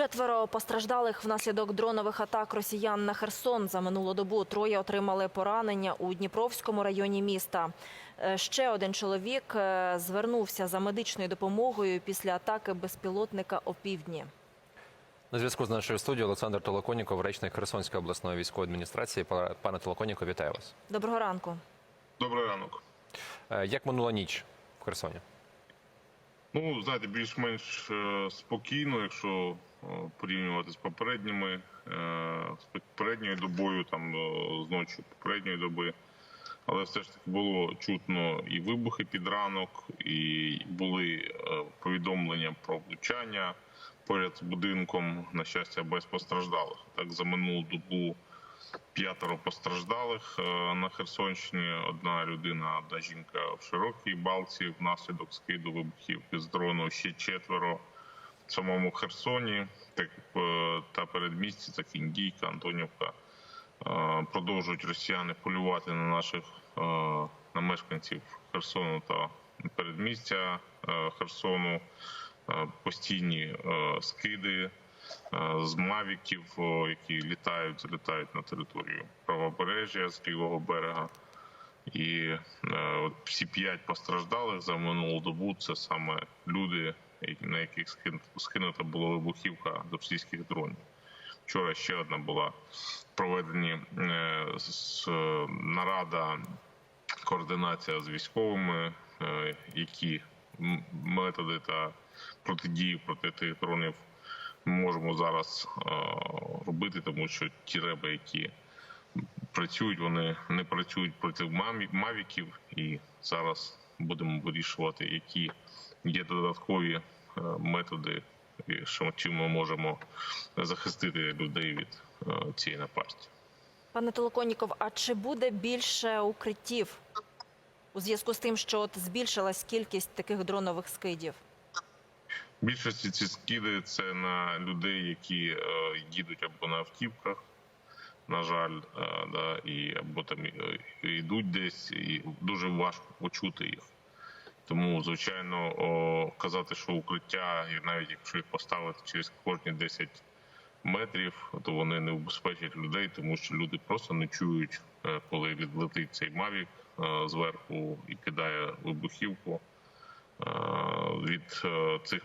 Четверо постраждалих внаслідок дронових атак росіян на Херсон за минулу добу. Троє отримали поранення у Дніпровському районі міста. Е, Ще один чоловік е, звернувся за медичною допомогою після атаки безпілотника опівдні. На зв'язку з нашою студією Олександр Толоконіков, речник Херсонської обласної військової адміністрації. Па- Пане Толоконіков, вітаю вас. Доброго ранку. Добрий ранок. Е, Як минула ніч в Херсоні? Ну, знаєте, більш-менш спокійно, якщо порівнювати з попередніми, е, з попередньою добою, там е, з ночі попередньої доби. Але все ж таки було чутно і вибухи під ранок, і були е, повідомлення про влучання поряд з будинком, на щастя, без постраждалих. Так за минулу добу п'ятеро постраждалих е, на Херсонщині. Одна людина, одна жінка в широкій балці внаслідок скиду вибухівки з дрону. Ще четверо самому Херсоні, так е, та передмісті, так Індійка, Антонівка. Е, Продовжують росіяни полювати на наших е, на мешканців Херсону та передмістя Херсону. Постійні скиди з мавіків, які літають, залітають на територію правобережжя з лівого берега. І всі п'ять постраждалих за минулу добу це саме люди, на яких скин- скинута була вибухівка з російських дронів. Вчора ще одна була проведені е, нарада, координація з військовими, е, які методи та протидії проти тих дронів можемо зараз е, робити, тому що ті реби, які працюють, вони не працюють проти мавіків, і зараз будемо вирішувати, які є додаткові е, методи, чим ми можемо захистити людей від е, цієї напасті. Пане Толоконіков, а чи буде більше укриттів у зв'язку з тим, що от збільшилась кількість таких дронових скидів? Більшості ці скиди це на людей, які е, їдуть або на автівках, на жаль, да, і або там йдуть десь, і дуже важко почути їх. Тому, звичайно, о, казати, що укриття, і навіть якщо їх поставити через кожні 10 метрів, то вони не убезпечать людей, тому що люди просто не чують, е, коли відлетить цей мавік е, зверху і кидає вибухівку. Е, від цих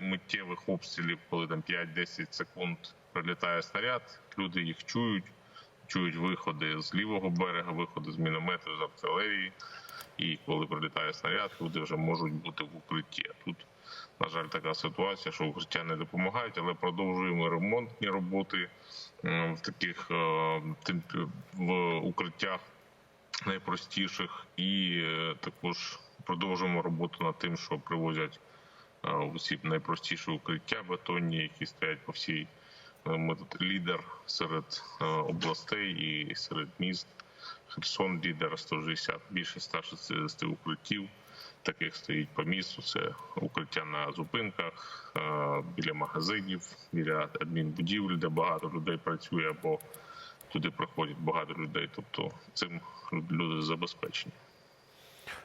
миттєвих обстрілів, коли там 5-10 секунд прилітає снаряд, люди їх чують, чують виходи з лівого берега, виходи з міномету, з артилерії. І коли прилітає снаряд, люди вже можуть бути в укритті. Тут, на жаль, така ситуація, що укриття не допомагають, але продовжуємо ремонтні роботи в таких е, в укриттях найпростіших, і е, також продовжуємо роботу над тим, що привозять е, усі найпростіші укриття бетонні, які стоять по всій. Ми тут лідер серед областей і серед міст. Херсон лідера 160, більше 160 укриттів. Таких стоїть по місту. Це укриття на зупинках, е, біля магазинів, біля адмінбудівель, де багато людей працює, або туди приходять багато людей. Тобто цим люди забезпечені.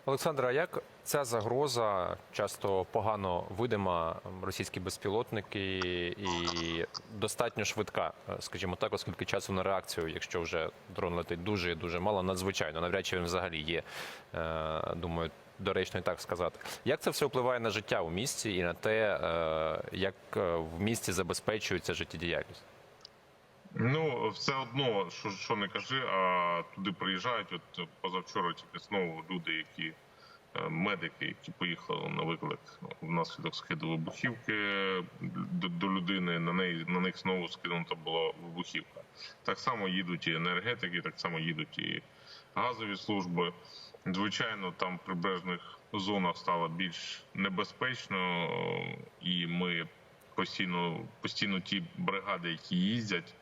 Олександра, як ця загроза часто погано видима російські безпілотники і достатньо швидка, е, скажімо так, оскільки часу на реакцію, якщо вже дрон летить дуже і дуже мало, надзвичайно навряд чи він взагалі є. е, Думаю, доречно і так сказати. Як це все впливає на життя у місті і на те, е, як в місті забезпечується життєдіяльність? Ну, все одно, що, що не кажи, а туди приїжджають. От позавчора тільки знову люди, які е, медики, які поїхали на виклик внаслідок скиду вибухівки до, до людини. На неї на них знову скинута була вибухівка. Так само їдуть і енергетики, так само їдуть і газові служби. Звичайно, там в прибережних зонах стало більш небезпечно, і ми постійно постійно ті бригади, які їздять,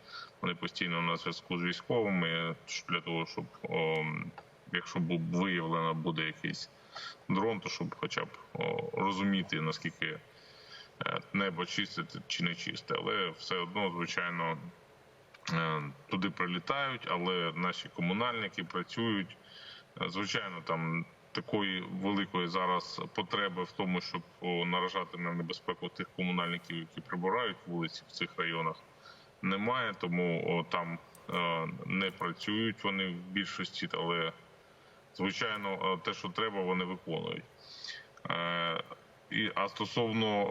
вони постійно на зв'язку з військовими для того, щоб о, якщо бу- виявлено буде якийсь дрон, то щоб хоча б о, розуміти наскільки е, небо чисте чи не чисте, але все одно, звичайно, е, туди прилітають, але наші комунальники працюють. Е, Звичайно, там такої великої зараз потреби в тому, щоб наражати на небезпеку тих комунальників, які прибирають вулиці в цих районах, немає. Тому там е, не працюють вони в більшості, але звичайно, е, те, що треба, вони виконують. Е, а стосовно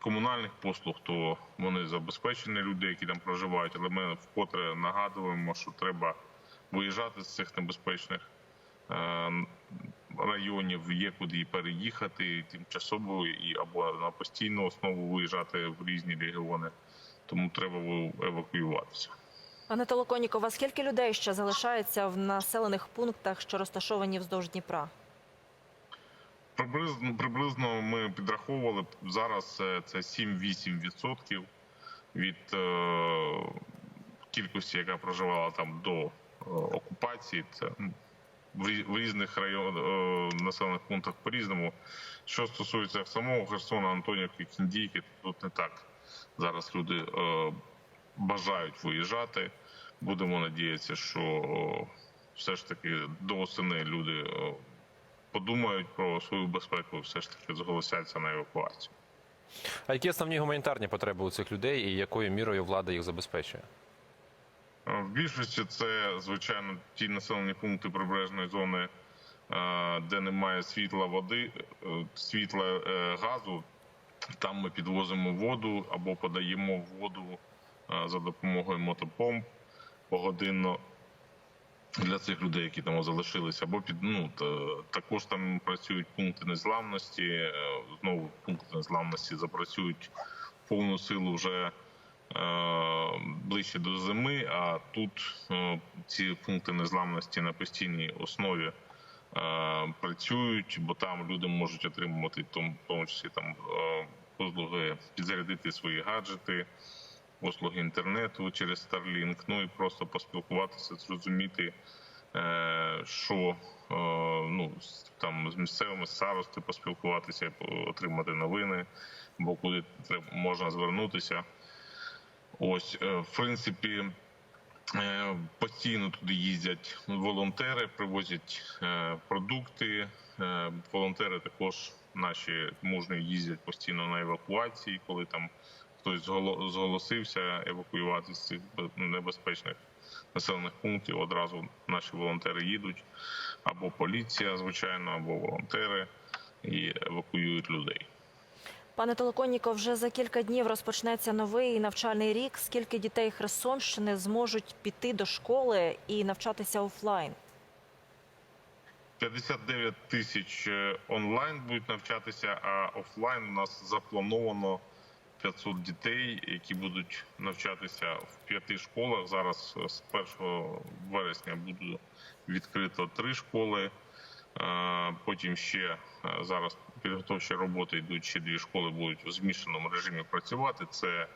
комунальних послуг, то вони забезпечені людей, які там проживають, але ми вкотре нагадуємо, що треба виїжджати з цих небезпечних районів, є куди переїхати тимчасово і або на постійну основу виїжджати в різні регіони. Тому треба евакуюватися. Пане Толоконікова, скільки людей ще залишається в населених пунктах, що розташовані вздовж Дніпра? Приблизно, приблизно ми підраховували зараз е, це 7-8% від е, кількості, яка проживала там до е, окупації. Це ну, в різних районах е, населених пунктах по-різному. Що стосується самого Херсона, Антонівки, Кіндійки, тут не так. Зараз люди е, бажають виїжджати. Будемо надіятися, що е, все ж таки до осени люди подумають про свою безпеку, все ж таки зголосяться на евакуацію. А які основні гуманітарні потреби у цих людей і якою мірою влада їх забезпечує? Е, В більшості це, звичайно, ті населені пункти прибережної зони, е, де немає світла, води, е, світла, газу. Там ми підвозимо воду або подаємо воду за допомогою мотопомп погодинно для цих людей, які там залишилися. Або під ну та- також там працюють пункти незламності. Знову пункти незламності запрацюють повну силу вже ближче до зими. А тут е, ці пункти незламності на постійній основі е, працюють, бо там люди можуть отримувати в тому, числі там е, послуги підзарядити свої гаджети, послуги інтернету через Starlink, ну і просто поспілкуватися, зрозуміти, е, що е, ну там з місцевими старости поспілкуватися, отримати новини, бо куди треба можна звернутися. Ось, е, в принципі, е, постійно туди їздять волонтери, привозять е, продукти. Волонтери також наші мужні їздять постійно на евакуації, коли там хтось зголо- зголосився евакуюватися з цих небезпечних населених пунктів. Одразу наші волонтери їдуть, або поліція, звичайно, або волонтери і евакуюють людей. Пане Толоконніков, вже за кілька днів розпочнеться новий навчальний рік. Скільки дітей Херсонщини зможуть піти до школи і навчатися офлайн? 59 тисяч е, онлайн будуть навчатися, а офлайн у нас заплановано 500 дітей, які будуть навчатися в п'яти школах. Зараз е, з 1 вересня буде відкрито три школи. Е, Потім ще зараз підготовчі роботи йдуть. Ще дві школи будуть у змішаному режимі працювати. Це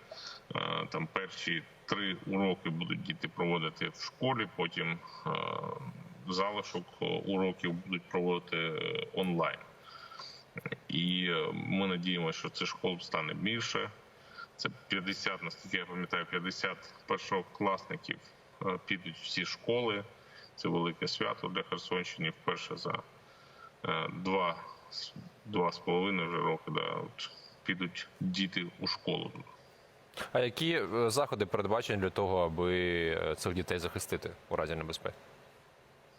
е, там перші три уроки будуть діти проводити в школі. Потім е, залишок е, уроків будуть проводити онлайн. І ми надіємося, що цих школ стане більше. Це 50, наскільки я пам'ятаю, 50 першокласників підуть всі школи. Це велике свято для Херсонщини. Вперше за два, два з половиною вже роки да, от, підуть діти у школу. А які е, заходи передбачені для того, аби е, цих дітей захистити у разі небезпеки?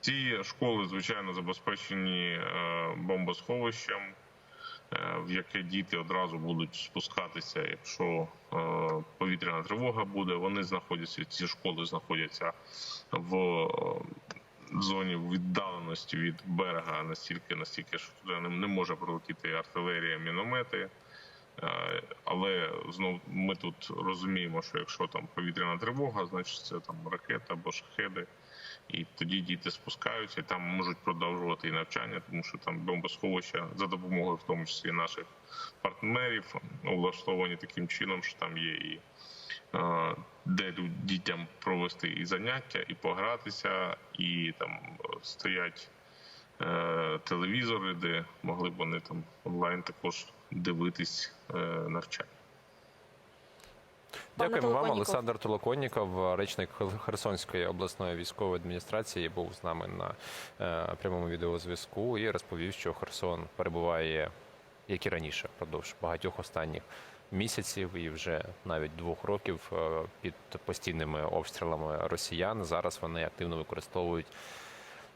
Ці школи, звичайно, забезпечені е, бомбосховищем, в яке діти одразу будуть спускатися, якщо повітряна тривога буде. Вони знаходяться, ці школи знаходяться в зоні віддаленості від берега настільки, настільки, що туди не, може прилетіти артилерія, міномети. Е, Але знов ми тут розуміємо, що якщо там повітряна тривога, значить це там ракета або шахеди. І тоді діти спускаються і там можуть продовжувати і навчання, тому що там бомбосховища за допомогою, в тому числі наших партнерів, облаштовані таким чином, що там є і де лю- дітям провести і заняття, і погратися, і там е, стоять е, телевізори, де могли б вони там онлайн також дивитись е, навчання. Дякуємо вам, Олександр Толоконніков, речник Херсонської обласної військової адміністрації, був з нами на е, прямому відеозв'язку і розповів, що Херсон перебуває, як і раніше, впродовж багатьох останніх місяців і вже навіть двох років е, під постійними обстрілами росіян. Зараз вони активно використовують.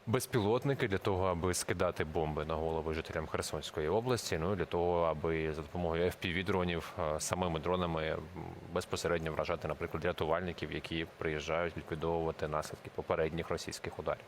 Безпілотники для того, аби скидати бомби на голови жителям Херсонської області, ну і для того, аби за допомогою fpv дронів е, самими дронами безпосередньо вражати, наприклад, рятувальників, які приїжджають ліквідовувати наслідки попередніх російських ударів.